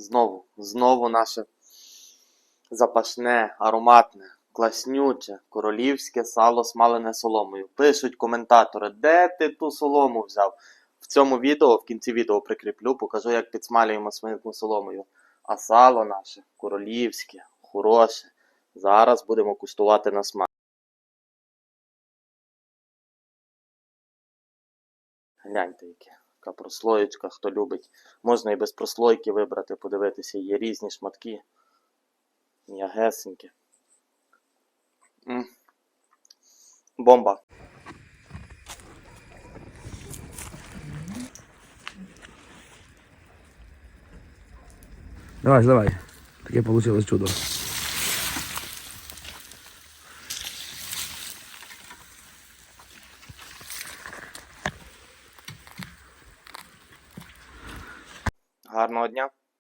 Знову, знову наше запашне, ароматне, класнюче, королівське сало смалене соломою. Пишуть коментатори, де ти ту солому взяв? В цьому відео, в кінці відео прикріплю, покажу, як підсмалюємо свинку соломою. А сало наше королівське, хороше. Зараз будемо куштувати на смак. Гляньте, яке. Така прослоєчка, хто любить. Можна і без прослойки вибрати, подивитися, є різні шматки. М'ягесенькі. Бомба. Давай, давай. Таке получилось чудо. Гарного дня.